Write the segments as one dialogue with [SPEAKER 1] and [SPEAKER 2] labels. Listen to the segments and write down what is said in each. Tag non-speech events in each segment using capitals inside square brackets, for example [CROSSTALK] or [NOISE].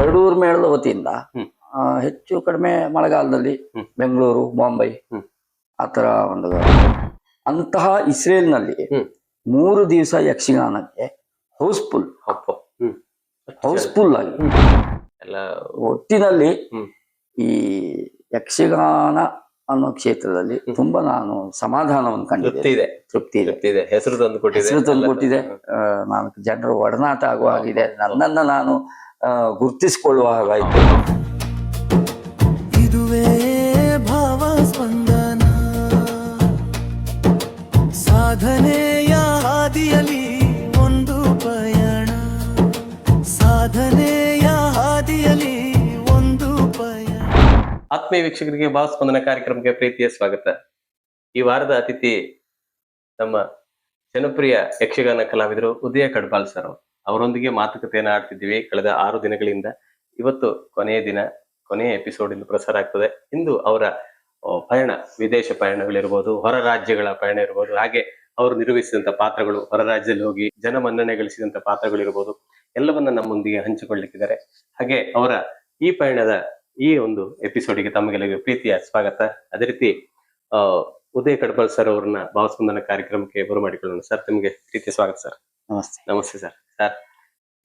[SPEAKER 1] ಪೆರಡೂರು ಮೇಳದ ವತಿಯಿಂದ ಹೆಚ್ಚು ಕಡಿಮೆ ಮಳೆಗಾಲದಲ್ಲಿ ಬೆಂಗಳೂರು ಬಾಂಬೈ. ಆ ತರ ಒಂದು ಅಂತಹ ಇಸ್ರೇಲ್ನಲ್ಲಿ
[SPEAKER 2] ನಲ್ಲಿ
[SPEAKER 1] ಮೂರು ದಿವಸ ಯಕ್ಷಗಾನಕ್ಕೆ ಹೌಸ್ಫುಲ್. ಹೌಸ್ಫುಲ್ ಆಗಿ. ಒಟ್ಟಿನಲ್ಲಿ ಈ ಯಕ್ಷಗಾನ ಅನ್ನೋ ಕ್ಷೇತ್ರದಲ್ಲಿ ತುಂಬಾ ನಾನು ಸಮಾಧಾನವನ್ನು
[SPEAKER 2] ಕಂಡಿದೆ
[SPEAKER 1] ತೃಪ್ತಿ ಇದೆ.
[SPEAKER 2] ಹೆಸರು ತಂದು ಕೊಟ್ಟಿದೆ
[SPEAKER 1] ಹೆಸರು ತಂದು ಕೊಟ್ಟಿದೆ ನಾನು ಜನರು ಒಡನಾಟ ಆಗುವ ಆಗಿದೆ ನನ್ನನ್ನ ನಾನು ಗುರುತಿಸಿಕೊಳ್ಳುವ ಹಾಗಾಯ್ತು.
[SPEAKER 3] ಇದುವೇ ಭಾವ ಸ್ಪಂದನ. ಸಾಧನೆಯ ಹಾದಿಯಲ್ಲಿ ಒಂದು ಪಯಣ. ಸಾಧನೆಯ ಹಾದಿಯಲ್ಲಿ ಒಂದು ಪಯಣ.
[SPEAKER 2] ಆತ್ಮೀಯ ವೀಕ್ಷಕರಿಗೆ ಭಾವಸ್ಪಂದನ ಕಾರ್ಯಕ್ರಮಕ್ಕೆ ಪ್ರೀತಿಯ ಸ್ವಾಗತ. ಈ ವಾರದ ಅತಿಥಿ ನಮ್ಮ ಜನಪ್ರಿಯ ಯಕ್ಷಗಾನ ಕಲಾವಿದರು ಉದಯ ಕಡ್ಬಾಲ್ ಸರ್ ಅವರು. ಅವರೊಂದಿಗೆ ಮಾತುಕತೆಯನ್ನು ಆಡ್ತಿದ್ದೀವಿ. ಕಳೆದ ಆರು ದಿನಗಳಿಂದ ಇವತ್ತು ಕೊನೆಯ ದಿನ ಕೊನೆಯ ಎಪಿಸೋಡ್ ಇಂದು ಪ್ರಸಾರ ಆಗ್ತದೆ. ಇಂದು ಅವರ ಪಯಣ ವಿದೇಶ ಪಯಣಗಳಿರ್ಬೋದು ಹೊರ ರಾಜ್ಯಗಳ ಪಯಣ ಇರ್ಬೋದು ಹಾಗೆ ಅವರು ನಿರ್ವಹಿಸಿದಂತ ಪಾತ್ರಗಳು ಹೊರ ರಾಜ್ಯದಲ್ಲಿ ಹೋಗಿ ಜನ ಮನ್ನಣೆ ಗಳಿಸಿದಂತ ಪಾತ್ರಗಳಿರ್ಬೋದು ಎಲ್ಲವನ್ನ ನಮ್ಮೊಂದಿಗೆ ಹಂಚಿಕೊಳ್ಳಿಕ್ಕಿದ್ದಾರೆ. ಹಾಗೆ ಅವರ ಈ ಪಯಣದ ಈ ಒಂದು ಎಪಿಸೋಡಿಗೆ ತಮಗೆಲ್ಲರಿಗೂ ಪ್ರೀತಿಯ ಸ್ವಾಗತ. ಅದೇ ರೀತಿ ಉದಯ್ ಕಡ್ಬಲ್ ಸರ್ ಅವ್ರನ್ನ ಭಾವಸ್ಪಂದನ ಕಾರ್ಯಕ್ರಮಕ್ಕೆ ಬರಮಾಡಿಕೊಳ್ಳೋಣ ಸರ್ ನಿಮಗೆ ಪ್ರೀತಿಯ ಸ್ವಾಗತ ಸರ್
[SPEAKER 1] ನಮಸ್ತೆ.
[SPEAKER 2] ನಮಸ್ತೆ ಸರ್ ಸರ್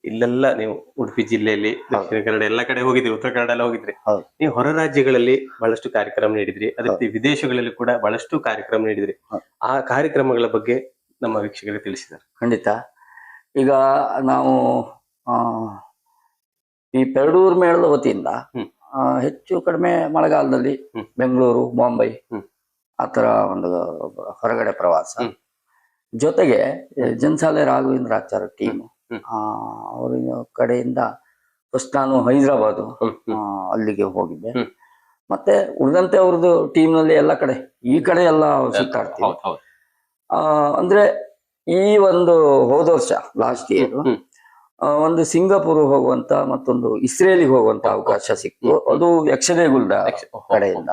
[SPEAKER 2] ಇಲ್ಲೆಲ್ಲ ನೀವು ಉಡುಪಿ ಜಿಲ್ಲೆಯಲ್ಲಿ ದಕ್ಷಿಣ ಕನ್ನಡ ಎಲ್ಲ ಕಡೆ ಹೋಗಿದ್ರಿ ಉತ್ತರ ಕನ್ನಡ ಎಲ್ಲ ಹೋಗಿದ್ರಿ. ನೀವು ಹೊರ ರಾಜ್ಯಗಳಲ್ಲಿ ಬಹಳಷ್ಟು ಕಾರ್ಯಕ್ರಮ ನೀಡಿದ್ರಿ ಅದೇ ರೀತಿ ವಿದೇಶಗಳಲ್ಲಿ ಕೂಡ ಬಹಳಷ್ಟು ಕಾರ್ಯಕ್ರಮ ನೀಡಿದ್ರಿ. ಆ ಕಾರ್ಯಕ್ರಮಗಳ ಬಗ್ಗೆ ನಮ್ಮ ವೀಕ್ಷಕರಿಗೆ ತಿಳಿಸಿದ್ದಾರೆ.
[SPEAKER 1] ಖಂಡಿತ. ಈಗ ನಾವು ಆ, ಈ ಪೆರಡೂರು ಮೇಳದ ವತಿಯಿಂದ ಹೆಚ್ಚು ಕಡಿಮೆ ಮಳೆಗಾಲದಲ್ಲಿ ಬೆಂಗಳೂರು ಬಾಂಬೈ. ಆ ತರ ಒಂದು ಹೊರಗಡೆ ಪ್ರವಾಸ. ಜೊತೆಗೆ ಜನ್ಸಾಲೆ ರಾಘವೇಂದ್ರಾಚಾರ ಟೀಮ್.
[SPEAKER 2] ಹ್ಮ್.
[SPEAKER 1] ಅವರ ಕಡೆಯಿಂದ ಫಸ್ಟ್ ನಾನು ಹೈದರಾಬಾದ್. ಅಲ್ಲಿಗೆ ಹೋಗಿದ್ದೆ ಮತ್ತೆ ಉಳಿದಂತೆ ಅವ್ರದ್ದು ಟೀಮ್ನಲ್ಲಿ ಎಲ್ಲ ಕಡೆ ಈ ಕಡೆ ಎಲ್ಲ ಸುತ್ತಾಡ್ತೀವಿ ಅಂದ್ರೆ ಈ ಒಂದು ಹೋದ ವರ್ಷ ಲಾಸ್ಟ್ ಇಯರ್ ಒಂದು ಸಿಂಗಾಪುರ್ ಹೋಗುವಂತ ಮತ್ತೊಂದು ಇಸ್ರೇಲಿಗೆ ಹೋಗುವಂತ ಅವಕಾಶ ಸಿಕ್ತು. ಅದು ಯಕ್ಷದೇಗುಲ್ದ
[SPEAKER 2] ಓ,
[SPEAKER 1] ಕಡೆಯಿಂದ.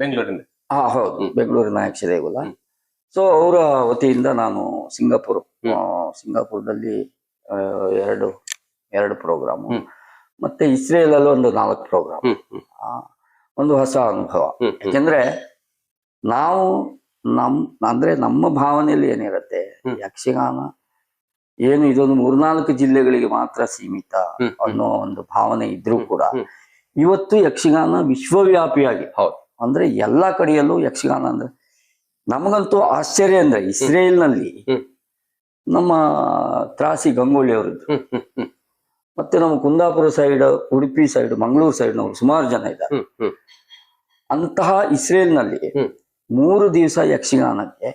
[SPEAKER 2] ಬೆಂಗಳೂರಿನ.
[SPEAKER 1] ಹಾ ಹೌದು ಬೆಂಗಳೂರಿನ ಯಕ್ಷದೇಗುಲ. ಸೊ ಅವರ ವತಿಯಿಂದ ನಾನು ಸಿಂಗಾಪುರ್. ಸಿಂಗಾಪುರದಲ್ಲಿ ಎರಡು ಎರಡು ಪ್ರೋಗ್ರಾಮ್ ಮತ್ತೆ ಇಸ್ರೇಲ್ ಅಲ್ಲಿ ಒಂದು ನಾಲ್ಕು ಪ್ರೋಗ್ರಾಮ್ ಒಂದು ಹೊಸ ಅನುಭವ. ಯಾಕೆಂದ್ರೆ ನಾವು ನಮ್ ಅಂದ್ರೆ ನಮ್ಮ ಭಾವನೆಯಲ್ಲಿ ಏನಿರುತ್ತೆ ಯಕ್ಷಗಾನ ಏನು ಇದೊಂದು ಮೂರ್ನಾಲ್ಕು ಜಿಲ್ಲೆಗಳಿಗೆ ಮಾತ್ರ ಸೀಮಿತ. ಅನ್ನೋ ಒಂದು ಭಾವನೆ ಇದ್ರೂ ಕೂಡ ಇವತ್ತು ಯಕ್ಷಗಾನ ವಿಶ್ವವ್ಯಾಪಿಯಾಗಿ
[SPEAKER 2] ಹೌದು.
[SPEAKER 1] ಅಂದ್ರೆ ಎಲ್ಲಾ ಕಡೆಯಲ್ಲೂ ಯಕ್ಷಗಾನ ಅಂದ್ರೆ ನಮಗಂತೂ ಆಶ್ಚರ್ಯ ಅಂದ್ರೆ ಇಸ್ರೇಲ್ನಲ್ಲಿ. ನಮ್ಮ ತ್ರಾಸಿ ಗಂಗೊಳ್ಳಿ ಅವರದ್ದು. ಮತ್ತೆ ನಮ್ಮ ಕುಂದಾಪುರ ಸೈಡ್ ಉಡುಪಿ ಸೈಡ್ ಮಂಗಳೂರು ಸೈಡ್ನವರು ಸುಮಾರು ಜನ ಇದ್ದಾರೆ. ಅಂತಹ ಇಸ್ರೇಲ್ನಲ್ಲಿ. ಮೂರು ದಿವಸ ಯಕ್ಷಗಾನಕ್ಕೆ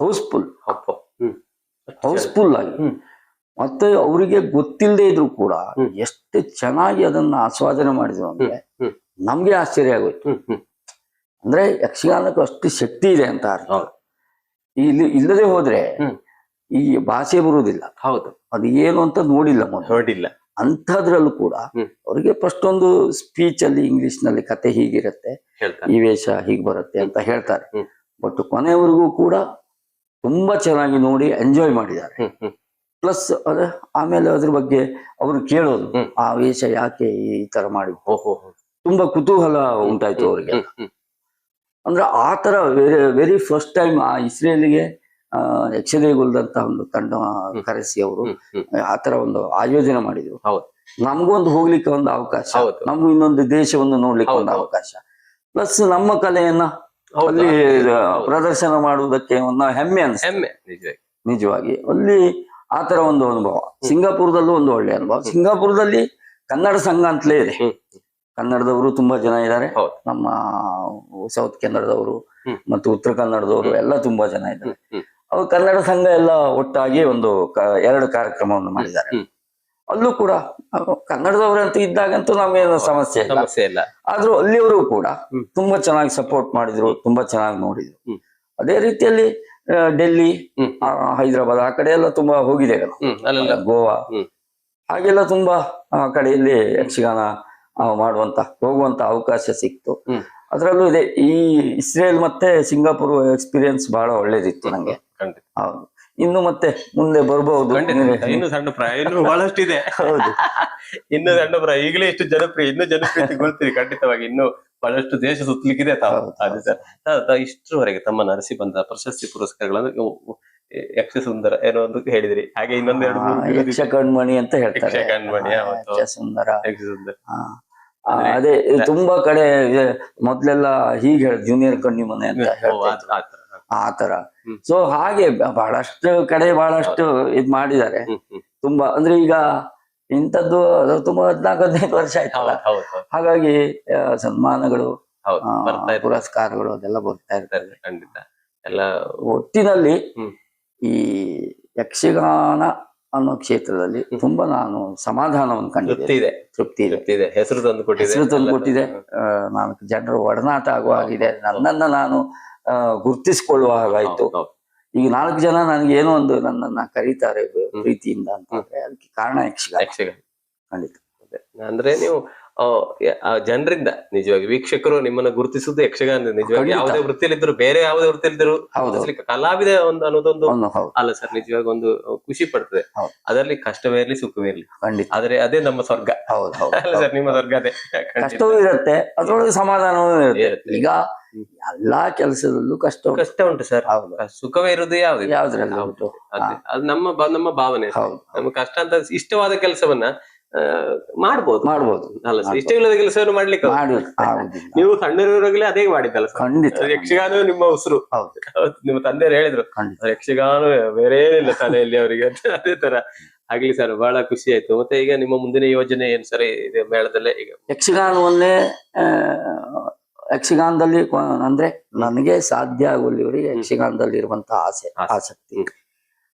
[SPEAKER 1] ಹೌಸ್ಫುಲ್ ಹೌಸ್ಫುಲ್ ಆಗಿ. ಮತ್ತೆ ಅವರಿಗೆ ಗೊತ್ತಿಲ್ಲದೆ ಇದ್ರು ಕೂಡ ಎಷ್ಟು ಚೆನ್ನಾಗಿ ಅದನ್ನ ಆಸ್ವಾದನೆ ಮಾಡಿದ್ರು ಅಂದ್ರೆ. ನಮ್ಗೆ ಆಶ್ಚರ್ಯ ಆಗೋಯ್ತು. ಅಂದ್ರೆ ಯಕ್ಷಗಾನಕ್ಕೆ ಅಷ್ಟು ಶಕ್ತಿ ಇದೆ ಅಂತ ಅರ್ಥ. ಇಲ್ಲಿ ಇಲ್ಲದೆ ಹೋದ್ರೆ. ಈ ಭಾಷೆ ಬರುವುದಿಲ್ಲ.
[SPEAKER 2] ಹೌದು.
[SPEAKER 1] ಅದು ಏನು ಅಂತ ನೋಡಿಲ್ಲ ಮೊದಲು.
[SPEAKER 2] ನೋಡಿಲ್ಲ.
[SPEAKER 1] ಅಂಥದ್ರಲ್ಲೂ ಕೂಡ. ಅವರಿಗೆ ಫಸ್ಟ್ ಒಂದು ಸ್ಪೀಚ್ ಅಲ್ಲಿ ಇಂಗ್ಲಿಷ್ನಲ್ಲಿ ಕತೆ ಹೀಗಿರುತ್ತೆ ಈ ವೇಷ ಹೀಗ್ ಬರುತ್ತೆ ಅಂತ ಹೇಳ್ತಾರೆ. ಬಟ್ ಕೊನೆವರೆಗೂ ಕೂಡ ತುಂಬಾ ಚೆನ್ನಾಗಿ ನೋಡಿ ಎಂಜಾಯ್ ಮಾಡಿದ್ದಾರೆ. ಪ್ಲಸ್ ಅದ ಆಮೇಲೆ ಅದ್ರ ಬಗ್ಗೆ ಅವರು ಕೇಳೋದು ಆ ವೇಷ ಯಾಕೆ ಈ ತರ ಮಾಡಿ ತುಂಬಾ ಕುತೂಹಲ ಉಂಟಾಯ್ತು ಅವರಿಗೆ. ಅಂದ್ರೆ ಆ ತರ ವೆರಿ ಫಸ್ಟ್ ಟೈಮ್ ಆ ಇಸ್ರೇಲಿಗೆ ಆ ಯಕ್ಷದೇಗುಲ್ದಂತ ಒಂದು ತಂಡ ಕರೆಸಿ ಅವರು
[SPEAKER 2] ಹ್ಮ್ ಹ್ಮ್.
[SPEAKER 1] ಆ ತರ ಒಂದು ಆಯೋಜನೆ ಮಾಡಿದ್ರು.
[SPEAKER 2] ಹೌದು.
[SPEAKER 1] ಒಂದು ಹೋಗ್ಲಿಕ್ಕೆ ಒಂದು ಅವಕಾಶ.
[SPEAKER 2] ನಮ್ಗೂ
[SPEAKER 1] ನಮಗೂ ಇನ್ನೊಂದು ದೇಶವನ್ನು ನೋಡ್ಲಿಕ್ಕೆ ಒಂದು ಅವಕಾಶ. ಪ್ಲಸ್ ನಮ್ಮ ಕಲೆಯನ್ನ ಅಲ್ಲಿ ಪ್ರದರ್ಶನ ಮಾಡುವುದಕ್ಕೆ ಒಂದು ಹೆಮ್ಮೆ ಅನ್ಸುತ್ತೆ. ನಿಜವಾಗಿ. ಅಲ್ಲಿ ಆತರ ಒಂದು ಅನುಭವ. ಸಿಂಗಾಪುರದಲ್ಲೂ ಒಂದು ಒಳ್ಳೆ ಅನುಭವ. ಸಿಂಗಾಪುರದಲ್ಲಿ ಕನ್ನಡ ಸಂಘ ಅಂತಲೇ ಇದೆ. ಕನ್ನಡದವರು ತುಂಬಾ ಜನ ಇದ್ದಾರೆ. ನಮ್ಮ ಸೌತ್ ಕನ್ನಡದವರು. ಮತ್ತು ಉತ್ತರ ಕನ್ನಡದವರು ಎಲ್ಲ ತುಂಬಾ ಜನ ಇದ್ದಾರೆ. ಅವರು ಕನ್ನಡ ಸಂಘ ಎಲ್ಲ ಒಟ್ಟಾಗಿ ಒಂದು ಎರಡು ಕಾರ್ಯಕ್ರಮವನ್ನು ಮಾಡಿದ್ದಾರೆ. ಅಲ್ಲೂ ಕೂಡ ಕನ್ನಡದವರಂತೂ ಇದ್ದಾಗಂತೂ ನಮಗೇನು ಸಮಸ್ಯೆ ಇಲ್ಲ.
[SPEAKER 2] ಸಮಸ್ಯೆ ಇಲ್ಲ.
[SPEAKER 1] ಆದ್ರೂ ಅಲ್ಲಿಯವರು ಕೂಡ ತುಂಬಾ ಚೆನ್ನಾಗಿ ಸಪೋರ್ಟ್ ಮಾಡಿದ್ರು ತುಂಬಾ ಚೆನ್ನಾಗಿ ನೋಡಿದ್ರು. ಅದೇ ರೀತಿಯಲ್ಲಿ ಡೆಲ್ಲಿ ಹೈದರಾಬಾದ್ ಆ ಕಡೆ ಎಲ್ಲ ತುಂಬಾ
[SPEAKER 2] ಹೋಗಿದೆ
[SPEAKER 1] ಗೋವಾ. ಹಾಗೆಲ್ಲ ತುಂಬಾ ಆ ಕಡೆಯಲ್ಲಿ ಯಕ್ಷಗಾನ ಮಾಡುವಂತ ಹೋಗುವಂತ ಅವಕಾಶ ಸಿಕ್ತು. ಅದರಲ್ಲೂ ಇದೆ ಈ ಇಸ್ರೇಲ್ ಮತ್ತೆ ಸಿಂಗಾಪುರ್ ಎಕ್ಸ್ಪೀರಿಯನ್ಸ್ ಬಹಳ ಒಳ್ಳೇದಿತ್ತು ನಂಗೆ.
[SPEAKER 2] ಖಂಡಿತ.
[SPEAKER 1] ಹೌದು. ಇನ್ನು ಮತ್ತೆ ಮುಂದೆ ಬರಬಹುದು.
[SPEAKER 2] ಖಂಡಿತ ಇನ್ನು ಸಣ್ಣ ಪ್ರಾಯ ಇನ್ನು ಬಹಳಷ್ಟು ಇದೆ
[SPEAKER 1] ಹೌದು. [LAUGHS]
[SPEAKER 2] ಇನ್ನು ಸಣ್ಣ ಪ್ರಾಯ. ಈಗಲೇ ಎಷ್ಟು ಜನಪ್ರಿಯ ಇನ್ನು ಜನಪ್ರಿಯತೆಗೊಳ್ತೀರಿ ಖಂಡಿತವಾಗಿ. ಇನ್ನು ಬಹಳಷ್ಟು ದೇಶ ಸುತ್ತಲಿಕ್ಕಿದೆ ತಾವು. ಅದೇ ಸರ್ ಇಷ್ಟರವರೆಗೆ ತಮ್ಮ ನರಸಿ ಬಂದ ಪ್ರಶಸ್ತಿ ಪುರಸ್ಕಾರಗಳನ್ನು ಯಕ್ಷ ಸುಂದರ ಏನೋ ಅಂತ ಹೇಳಿದ್ರಿ. ಹಾಗೆ ಇನ್ನೊಂದು ಎರಡು ಮೂರು
[SPEAKER 1] ಆ,
[SPEAKER 2] ಇರೋದಿದೆ.
[SPEAKER 1] ಯಕ್ಷ ಕಣ್ಮಣಿ ಅಂತ ಹೇಳ್ತಾರೆ.
[SPEAKER 2] ಕಣ್ಮಣಿ,
[SPEAKER 1] ಯಕ್ಷ ಸುಂದರ.
[SPEAKER 2] ಯಕ್ಷ
[SPEAKER 1] ಅದೇ ತುಂಬಾ ಕಡೆ ಮೊದ್ಲೆಲ್ಲಾ ಹೀಗೆ ಹೇಳ ಜೂನಿಯರ್ ಕಣ್ಣಿ ಮನೆ ಅಂತ
[SPEAKER 2] ಆ-
[SPEAKER 1] ಇದ್ರು.
[SPEAKER 2] ತರ.
[SPEAKER 1] ಸೊ ಹಾಗೆ ಬಹಳಷ್ಟು ಕಡೆ ಬಹಳಷ್ಟು ಇದ್ ಮಾಡಿದ್ದಾರೆ. ತುಂಬಾ ಅಂದ್ರೆ ಈಗ ಇಂಥದ್ದು ಅದು ತುಂಬಾ ಹದ್ನಾಲ್ಕು ಹದಿನೈದು ವರ್ಷ ಆಯ್ತಲ್ಲ. ಹಾಗಾಗಿ ಸನ್ಮಾನಗಳು ಪುರಸ್ಕಾರಗಳು ಅದೆಲ್ಲ ಬರ್ತಾ ಇರ್ತಾರೆ
[SPEAKER 2] ಖಂಡಿತ. ಎಲ್ಲ
[SPEAKER 1] ಒಟ್ಟಿನಲ್ಲಿ ಈ ಯಕ್ಷಗಾನ ಅನ್ನೋ ಕ್ಷೇತ್ರದಲ್ಲಿ ತುಂಬಾ ನಾನು ಸಮಾಧಾನವನ್ನು
[SPEAKER 2] ಕಂಡಿದೆ
[SPEAKER 1] ತೃಪ್ತಿ ಇದೆ.
[SPEAKER 2] ಹೆಸರು ತಂದು ಕೊಟ್ಟಿದೆ.
[SPEAKER 1] ಹೆಸರು ತಂದು ಕೊಟ್ಟಿದೆ. ನಾನು ಜನರ ಒಡನಾಟ ಆಗುವ ಹಾಗಿದೆ ನನ್ನನ್ನ ನಾನು ಗುರ್ತಿಸ್ಕೊಳ್ಳುವ ಹಾಗಾಯ್ತು. ಈಗ ನಾಲ್ಕು ಜನ ನನಗೆ ಏನೋ ಒಂದು ನನ್ನನ್ನ ಕರೀತಾರೆ ಪ್ರೀತಿಯಿಂದ ಅಂತಂದ್ರೆ ಅದಕ್ಕೆ ಕಾರಣ ಯಕ್ಷಗಾನ. ಖಂಡಿತ.
[SPEAKER 2] ಅಂದ್ರೆ ನೀವು ಜನರಿಂದ ನಿಜವಾಗಿ ವೀಕ್ಷಕರು ನಿಮ್ಮನ್ನ ಗುರುತಿಸುವುದು ಯಕ್ಷಗಾನ ನಿಜವಾಗಿ ಯಾವುದೇ ವೃತ್ತಿಯಲ್ಲಿದ್ದರು ಬೇರೆ ಯಾವುದೇ ವೃತ್ತಿಯಲ್ಲಿದ್ದರು ಕಲಾವಿದ ಒಂದು ಅನ್ನೋದೊಂದು ಅಲ್ಲ ಸರ್ ನಿಜವಾಗಿ ಒಂದು ಖುಷಿ ಪಡ್ತದೆ. ಅದರಲ್ಲಿ ಕಷ್ಟವೇ ಇರಲಿ ಸುಖವೇ ಇರಲಿ. ಆದ್ರೆ ಅದೇ ನಮ್ಮ ಸ್ವರ್ಗ.
[SPEAKER 1] ಹೌದು
[SPEAKER 2] ಸರ್ ನಿಮ್ಮ ಸ್ವರ್ಗ ಅದೇ.
[SPEAKER 1] ಕಷ್ಟವೂ ಇರುತ್ತೆ ಅದ್ರೊಳಗೆ ಸಮಾಧಾನವೂ ಇರುತ್ತೆ. ಈಗ. ಎಲ್ಲಾ ಕೆಲಸದಲ್ಲೂ ಕಷ್ಟ ಉಂಟು.
[SPEAKER 2] ಕಷ್ಟ ಉಂಟು ಸರ್.
[SPEAKER 1] ಹೌದು.
[SPEAKER 2] ಸುಖವೇ ಇರುವುದು ಯಾವ್ದು?
[SPEAKER 1] ಯಾವ್ದ್ರಲ್ಲಿ ಉಂಟು
[SPEAKER 2] ಅದೇ ಅದು ನಮ್ಮ ಬ- ನಮ್ಮ ಭಾವನೆ
[SPEAKER 1] ಹೌದು
[SPEAKER 2] ನಮ್ಗೆ ಕಷ್ಟ ಅಂತ ಇಷ್ಟವಾದ ಕೆಲಸವನ್ನ ಮಾಡಬಹುದು ಮಾಡ್ಬೋದು.
[SPEAKER 1] ಮಾಡ್ಬೋದು.
[SPEAKER 2] ಅಲ್ಲ ಸರ್ ಇಷ್ಟವಿಲ್ಲದ ಕೆಲಸವನ್ನು ಮಾಡ್ಲಿಕ್ಕೆ
[SPEAKER 1] ಮಾಡಿ ಆಗುದಿಲ್ಲ.
[SPEAKER 2] ನೀವು ಸಣ್ಣರಿರುವಾಗಲೇ ಅದೇ ಮಾಡಿದ್ದಲ್ಲ ಸರ್.
[SPEAKER 1] ಖಂಡಿತ.
[SPEAKER 2] ಅದು ಯಕ್ಷಗಾನ ನಿಮ್ಮ ಉಸಿರು.
[SPEAKER 1] ಹೌದು.
[SPEAKER 2] ಹೌದು, ನಿಮ್ಮ ತಂದೆ ಹೇಳಿದ್ರು.
[SPEAKER 1] ಖಂಡಿತ.
[SPEAKER 2] ಯಕ್ಷಗಾನ ಬೇರೆ ಇಲ್ಲ ತಲೆಯಲ್ಲಿ ಅವರಿಗೆ ಅಂತ. ಅದೇ ತರ ಆಗ್ಲಿ ಸರ್ ಬಹಳ ಖುಷಿ ಆಯ್ತು. ಮತ್ತೆ ಈಗ ನಿಮ್ಮ ಮುಂದಿನ ಯೋಜನೆ ಏನ್ ಸರ್ ಇದೆ ಮೇಳದಲ್ಲೇ ಈಗ?
[SPEAKER 1] ಯಕ್ಷಗಾನವನ್ನೇ ಆ, ಯಕ್ಷಗಾನದಲ್ಲಿ ಅಂದ್ರೆ ನನಗೆ ಸಾಧ್ಯ ಆಗುವಲ್ಲಿವರೆಗೆ ಯಕ್ಷಗಾನದಲ್ಲಿ ಇರುವಂತ ಆಸೆ
[SPEAKER 2] ಆಸೆ.
[SPEAKER 1] ಆಸಕ್ತಿ.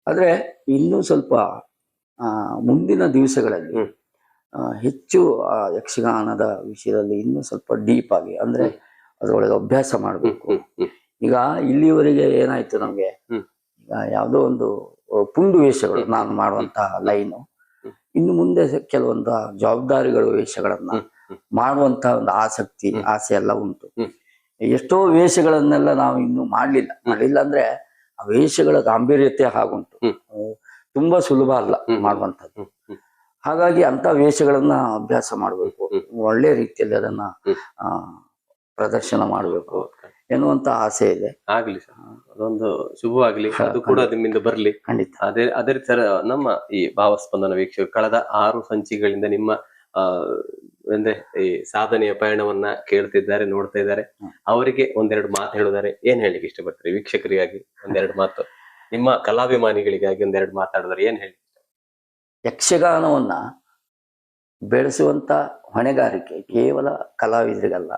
[SPEAKER 1] ಆದ್ರೆ ಇನ್ನೂ ಸ್ವಲ್ಪ ಮುಂದಿನ ದಿವಸಗಳಲ್ಲಿ ಹೆಚ್ಚು ಆ ಯಕ್ಷಗಾನದ ವಿಷಯದಲ್ಲಿ ಇನ್ನೂ ಸ್ವಲ್ಪ ಡೀಪ್ ಆಗಿ ಅಂದ್ರೆ ಅದರೊಳಗೆ ಅಭ್ಯಾಸ ಮಾಡಬೇಕು. ಈಗ ಇಲ್ಲಿವರೆಗೆ ಏನಾಯ್ತು ನಮ್ಗೆ. ಈಗ ಯಾವುದೋ ಒಂದು ಪುಂಡು ವೇಷಗಳು ನಾನು ಮಾಡುವಂತಹ ಲೈನು. ಇನ್ನು ಮುಂದೆ ಕೆಲವೊಂದು ಜವಾಬ್ದಾರಿಗಳು ವೇಷಗಳನ್ನ ಮಾಡುವಂತಹ ಒಂದು ಆಸಕ್ತಿ ಆಸೆ ಎಲ್ಲ ಉಂಟು. ಎಷ್ಟೋ ವೇಷಗಳನ್ನೆಲ್ಲ ನಾವು ಇನ್ನು ಮಾಡ್ಲಿಲ್ಲ. ಮಾಡಿಲ್ಲ ಅಂದ್ರೆ ಆ ವೇಷಗಳ ಗಾಂಭೀರ್ಯತೆ ಹಾಗುಂಟು. ತುಂಬಾ ಸುಲಭ ಅಲ್ಲ. ಮಾಡುವಂಥದ್ದು. ಹಾಗಾಗಿ ಅಂತ ವೇಷಗಳನ್ನ ಅಭ್ಯಾಸ ಮಾಡಬೇಕು. ಒಳ್ಳೆ ರೀತಿಯಲ್ಲಿ ಅದನ್ನ ಆ ಪ್ರದರ್ಶನ ಮಾಡಬೇಕು. ಎನ್ನುವಂತ ಆಸೆ ಇದೆ.
[SPEAKER 2] ಆಗ್ಲಿ ಅದೊಂದು ಶುಭವಾಗ್ಲಿ. ಅದು ಕೂಡ ನಿಮ್ಮಿಂದ ಬರ್ಲಿ.
[SPEAKER 1] ಖಂಡಿತ.
[SPEAKER 2] ಅದೇ ಅದೇ ತರ ನಮ್ಮ ಈ ಭಾವಸ್ಪಂದನ ವೀಕ್ಷಕ ಕಳೆದ ಆರು ಸಂಚಿಗಳಿಂದ ನಿಮ್ಮ ಅಂದ್ರೆ ಈ ಸಾಧನೆಯ ಪಯಣವನ್ನ ಕೇಳ್ತಿದ್ದಾರೆ ನೋಡ್ತಾ ಇದ್ದಾರೆ. ಅವರಿಗೆ ಒಂದೆರಡು ಮಾತು ಹೇಳಿದ್ದಾರೆ ಏನ್ ಹೇಳಿಕ್ಕೆ ಇಷ್ಟಪಡ್ತಾರೆ? ವೀಕ್ಷಕರಿಗಾಗಿ ಒಂದೆರಡು ಮಾತು. ನಿಮ್ಮ ಕಲಾಭಿಮಾನಿಗಳಿಗಾಗಿ ಒಂದೆರಡು ಮಾತಾಡಿದ್ರೆ ಏನ್ ಹೇಳಿ?
[SPEAKER 1] ಯಕ್ಷಗಾನವನ್ನ ಬೆಳೆಸುವಂತ ಹೊಣೆಗಾರಿಕೆ ಕೇವಲ ಕಲಾವಿದರಿಗಲ್ಲ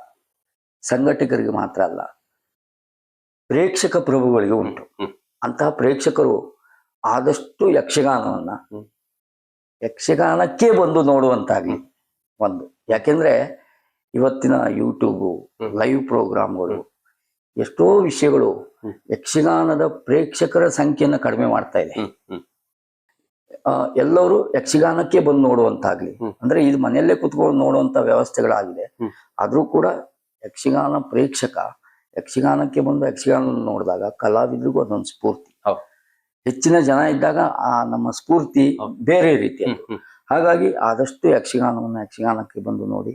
[SPEAKER 1] ಸಂಘಟಕರಿಗೆ ಮಾತ್ರ ಅಲ್ಲ ಪ್ರೇಕ್ಷಕ ಪ್ರಭುಗಳಿಗೆ ಉಂಟು. ಅಂತಹ ಪ್ರೇಕ್ಷಕರು ಆದಷ್ಟು ಯಕ್ಷಗಾನವನ್ನ. ಯಕ್ಷಗಾನಕ್ಕೆ ಬಂದು ನೋಡುವಂತಾಗಿ ಒಂದು ಯಾಕೆಂದ್ರೆ ಇವತ್ತಿನ ಯೂಟ್ಯೂಬು. ಲೈವ್ ಪ್ರೋಗ್ರಾಮ್ಗಳು ಎಷ್ಟೋ ವಿಷಯಗಳು ಯಕ್ಷಗಾನದ ಪ್ರೇಕ್ಷಕರ ಸಂಖ್ಯೆಯನ್ನು ಕಡಿಮೆ ಮಾಡ್ತಾ ಇದೆ. ಎಲ್ಲರೂ ಯಕ್ಷಗಾನಕ್ಕೆ ಬಂದು ನೋಡುವಂತಾಗ್ಲಿ ಅಂದ್ರೆ ಇದು ಮನೆಯಲ್ಲೇ ಕುತ್ಕೊಂಡು ನೋಡುವಂತ ವ್ಯವಸ್ಥೆಗಳಾಗಿದೆ. ಆದ್ರೂ ಕೂಡ ಯಕ್ಷಗಾನ ಪ್ರೇಕ್ಷಕ ಯಕ್ಷಗಾನಕ್ಕೆ ಬಂದು ಯಕ್ಷಗಾನ ನೋಡಿದಾಗ ಕಲಾವಿದರಿಗೂ ಅದೊಂದು ಸ್ಫೂರ್ತಿ. ಹೆಚ್ಚಿನ ಜನ ಇದ್ದಾಗ ಆ ನಮ್ಮ ಸ್ಫೂರ್ತಿ ಬೇರೆ ರೀತಿಯ
[SPEAKER 2] ಹ್ಮ್ ಹ್ಮ್.
[SPEAKER 1] ಹಾಗಾಗಿ ಆದಷ್ಟು ಯಕ್ಷಗಾನವನ್ನು ಯಕ್ಷಗಾನಕ್ಕೆ ಬಂದು ನೋಡಿ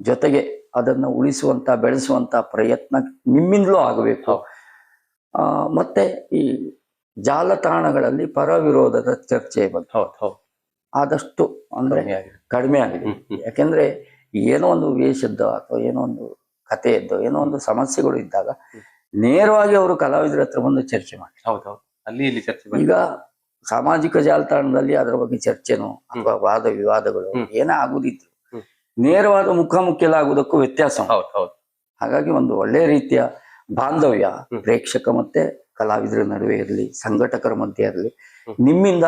[SPEAKER 1] ಜೊತೆಗೆ ಅದನ್ನು ಉಳಿಸುವಂತ ಬೆಳೆಸುವಂತ ಪ್ರಯತ್ನ ನಿಮ್ಮಿಂದಲೂ ಆಗಬೇಕು. ಆ, ಮತ್ತೆ ಈ ಜಾಲತಾಣಗಳಲ್ಲಿ ಪರ ವಿರೋಧದ ಚರ್ಚೆ ಬಂತು.
[SPEAKER 2] ಹೌದು ಹೌದು.
[SPEAKER 1] ಆದಷ್ಟು ಅಂದ್ರೆ. ಕಡಿಮೆ ಆಗಿದೆ. ಯಾಕೆಂದ್ರೆ ಏನೋ ಒಂದು ವೇಷದ್ದೋ ಅಥವಾ ಏನೋ ಒಂದು ಕಥೆಯದ್ದೋ ಏನೋ ಒಂದು ಸಮಸ್ಯೆಗಳು ಇದ್ದಾಗ ನೇರವಾಗಿ ಅವರು ಕಲಾವಿದರ ಹತ್ರ ಬಂದು ಚರ್ಚೆ ಮಾಡಿ
[SPEAKER 2] ಹೌದು ಹೌದು. ಅಲ್ಲಿ ಇಲ್ಲಿ ಚರ್ಚೆ
[SPEAKER 1] ಈಗ ಸಾಮಾಜಿಕ ಜಾಲತಾಣದಲ್ಲಿ ಅದರ ಬಗ್ಗೆ ಚರ್ಚೆನೋ ಅಥವಾ ವಾದ ವಿವಾದಗಳು. ಏನೇ
[SPEAKER 2] ಆಗುದಿತ್ತು.
[SPEAKER 1] ನೇರವಾದ ಮುಖಾಮುಖಿಯಲ್ಲಾಗುವುದಕ್ಕೂ ವ್ಯತ್ಯಾಸ ಹಾಗಾಗಿ ಒಂದು ಒಳ್ಳೆ ರೀತಿಯ ಬಾಂಧವ್ಯ. ಪ್ರೇಕ್ಷಕ ಮತ್ತೆ ಕಲಾವಿದರ ನಡುವೆ ಇರಲಿ ಸಂಘಟಕರ ಮಧ್ಯೆ ಇರಲಿ ನಿಮ್ಮಿಂದ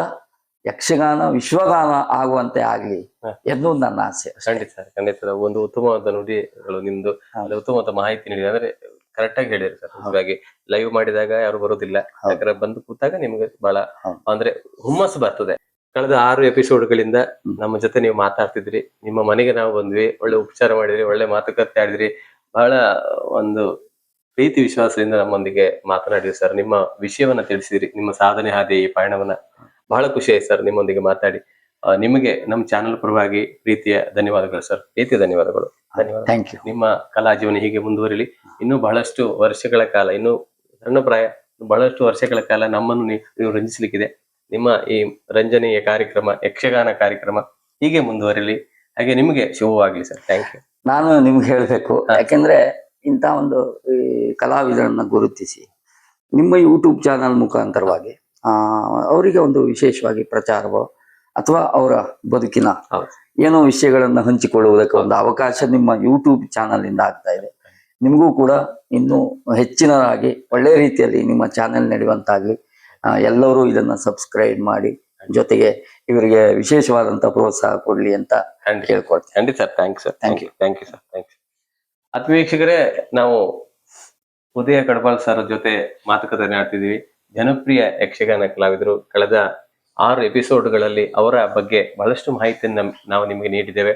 [SPEAKER 1] ಯಕ್ಷಗಾನ ವಿಶ್ವಗಾನ ಆಗುವಂತೆ ಆಗ್ಲಿ
[SPEAKER 2] ಎಂದು
[SPEAKER 1] ಎನ್ನುವುದು ನನ್ನ ಆಸೆ
[SPEAKER 2] ಖಂಡಿತ ಖಂಡಿತ ಒಂದು ಉತ್ತಮವಾದ ನುಡಿಗಳು ನಿಮ್ದು. ಉತ್ತಮವಾದ ಮಾಹಿತಿ ನೀಡಿದೆ. ಅಂದ್ರೆ ಕರೆಕ್ಟ್ ಆಗಿ ಹೇಳಿರಿ ಸರ್. ಹಾಗಾಗಿ ಲೈವ್ ಮಾಡಿದಾಗ ಯಾರು ಬರೋದಿಲ್ಲ. ಯಾಕಂದ್ರೆ ಬಂದು ಕೂತಾಗ ನಿಮ್ಗೆ ಬಹಳ ಅಂದ್ರೆ ಹುಮ್ಮಸ್ಸು ಬರ್ತದೆ. ಕಳೆದ ಆರು ಎಪಿಸೋಡ್
[SPEAKER 1] ಗಳಿಂದ
[SPEAKER 2] ನಮ್ಮ ಜೊತೆ ನೀವು ಮಾತಾಡ್ತಿದ್ರಿ. ನಿಮ್ಮ ಮನೆಗೆ ನಾವು ಬಂದ್ವಿ. ಒಳ್ಳೆ ಉಪಚಾರ ಮಾಡಿದ್ರಿ. ಒಳ್ಳೆ ಮಾತುಕತೆ ಆಡಿದ್ರಿ. ಬಹಳ ಒಂದು ಪ್ರೀತಿ ವಿಶ್ವಾಸದಿಂದ ನಮ್ಮೊಂದಿಗೆ ಮಾತನಾಡಿದ್ರಿ ಸರ್. ನಿಮ್ಮ ವಿಷಯವನ್ನ ತಿಳಿಸಿದ್ರಿ. ನಿಮ್ಮ ಸಾಧನೆ ಹಾದಿ ಈ ಪಯಣವನ್ನ. ಬಹಳ ಖುಷಿ ಆಯ್ತು ಸರ್ ನಿಮ್ಮೊಂದಿಗೆ ಮಾತಾಡಿ. ನಿಮಗೆ ನಮ್ಮ ಚಾನೆಲ್ ಪರವಾಗಿ ಪ್ರೀತಿಯ ಧನ್ಯವಾದಗಳು ಸರ್. ಪ್ರೀತಿಯ ಧನ್ಯವಾದಗಳು. ಧನ್ಯವಾದ
[SPEAKER 1] ಥ್ಯಾಂಕ್ ಯು
[SPEAKER 2] ನಿಮ್ಮ ಕಲಾ ಜೀವನ ಹೀಗೆ ಮುಂದುವರಿಲಿ. ಇನ್ನೂ ಬಹಳಷ್ಟು ವರ್ಷಗಳ ಕಾಲ ಇನ್ನು ಸಣ್ಣ ಪ್ರಾಯ ಬಹಳಷ್ಟು ವರ್ಷಗಳ ಕಾಲ ನಮ್ಮನ್ನು ನೀವು ರಂಜಿಸಲಿಕ್ಕಿದೆ. ನಿಮ್ಮ ಈ ರಂಜನೆಯ ಕಾರ್ಯಕ್ರಮ ಯಕ್ಷಗಾನ ಕಾರ್ಯಕ್ರಮ ಹೀಗೆ ಮುಂದುವರಿಲಿ. ಹಾಗೆ ನಿಮಗೆ ಶುಭವಾಗ್ಲಿ ಸರ್. ಥ್ಯಾಂಕ್ ಯು
[SPEAKER 1] ನಾನು ನಿಮ್ಗೆ ಹೇಳಬೇಕು. ಯಾಕೆಂದ್ರೆ ಇಂಥ ಒಂದು ಈ ಕಲಾವಿದರನ್ನ ಗುರುತಿಸಿ ನಿಮ್ಮ ಯೂಟ್ಯೂಬ್ ಚಾನಲ್ ಮುಖಾಂತರವಾಗಿ ಅವರಿಗೆ ಒಂದು ವಿಶೇಷವಾಗಿ ಪ್ರಚಾರವೋ ಅಥವಾ ಅವರ ಬದುಕಿನ. ಏನೋ ವಿಷಯಗಳನ್ನ ಹಂಚಿಕೊಳ್ಳುವುದಕ್ಕೆ ಒಂದು ಅವಕಾಶ ನಿಮ್ಮ ಯೂಟ್ಯೂಬ್ ಚಾನಲ್ ಇಂದ ಆಗ್ತಾ ಇದೆ. ನಿಮಗೂ ಕೂಡ ಇನ್ನೂ ಹೆಚ್ಚಿನದಾಗಿ ಒಳ್ಳೆ ರೀತಿಯಲ್ಲಿ ನಿಮ್ಮ ಚಾನೆಲ್ ನಡೆಯುವಂತಾಗ್ಲಿ. ಎಲ್ಲರೂ ಇದನ್ನ ಸಬ್ಸ್ಕ್ರೈಬ್ ಮಾಡಿ ಜೊತೆಗೆ ಇವರಿಗೆ ವಿಶೇಷವಾದಂತ ಪ್ರೋತ್ಸಾಹ ಕೊಡ್ಲಿ ಅಂತ ಹೇಳ್ಕೊಡ್ತೀನಿ
[SPEAKER 2] ಖಂಡಿತ sir. Thank sir. Thank you thank you sir thank you ಆತ್ಮೀಯ ವೀಕ್ಷಕರೇ ನಾವು ಉದಯ ಕಡಪಾಲ್ ಸರ್ ಜೊತೆ ಮಾತುಕತೆ ಆಡ್ತಿದೀವಿ ಜನಪ್ರಿಯ ಯಕ್ಷಗಾನ ಕಲಾವಿದರು. ಕಳೆದ ಆರು ಎಪಿಸೋಡ್ಗಳಲ್ಲಿ ಅವರ ಬಗ್ಗೆ ಬಹಳಷ್ಟು ಮಾಹಿತಿಯನ್ನು ನಾವು ನಿಮಗೆ ನೀಡಿದ್ದೇವೆ.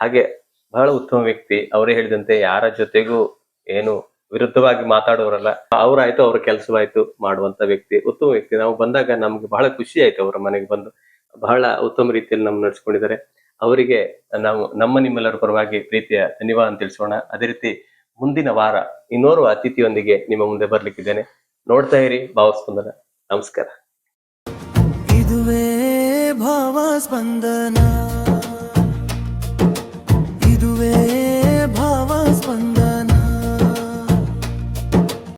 [SPEAKER 2] ಹಾಗೆ ಬಹಳ ಉತ್ತಮ ವ್ಯಕ್ತಿ. ಅವರೇ ಹೇಳಿದಂತೆ ಯಾರ ಜೊತೆಗೂ ಏನು ವಿರುದ್ಧವಾಗಿ ಮಾತಾಡೋರಲ್ಲ. ಅವರಾಯ್ತು, ಅವ್ರ ಕೆಲಸವಾಯ್ತು ಮಾಡುವಂತ ವ್ಯಕ್ತಿ, ಉತ್ತಮ ವ್ಯಕ್ತಿ. ನಾವು ಬಂದಾಗ ನಮ್ಗೆ ಬಹಳ ಖುಷಿ ಆಯ್ತು ಅವರ ಮನೆಗೆ ಬಂದು. ಬಹಳ ಉತ್ತಮ ರೀತಿಯಲ್ಲಿ ನಮ್ಮ ನಡೆಸ್ಕೊಂಡಿದ್ದಾರೆ. ಅವರಿಗೆ ನಾವು, ನಮ್ಮ ನಿಮ್ಮೆಲ್ಲರ ಪರವಾಗಿ ಪ್ರೀತಿಯ ಧನ್ಯವಾದ ತಿಳಿಸೋಣ. ಅದೇ ರೀತಿ ಮುಂದಿನ ವಾರ ಇನ್ನೋರ್ವ ಅತಿಥಿಯೊಂದಿಗೆ ನಿಮ್ಮ ಮುಂದೆ ಬರ್ಲಿಕ್ಕಿದ್ದೇನೆ. ನೋಡ್ತಾ ಇರಿ, ಭಾವಸ್ಪಂದನ. ನಮಸ್ಕಾರ.
[SPEAKER 3] ಇದುವೇ ಭಾವ ಸ್ಪಂದನ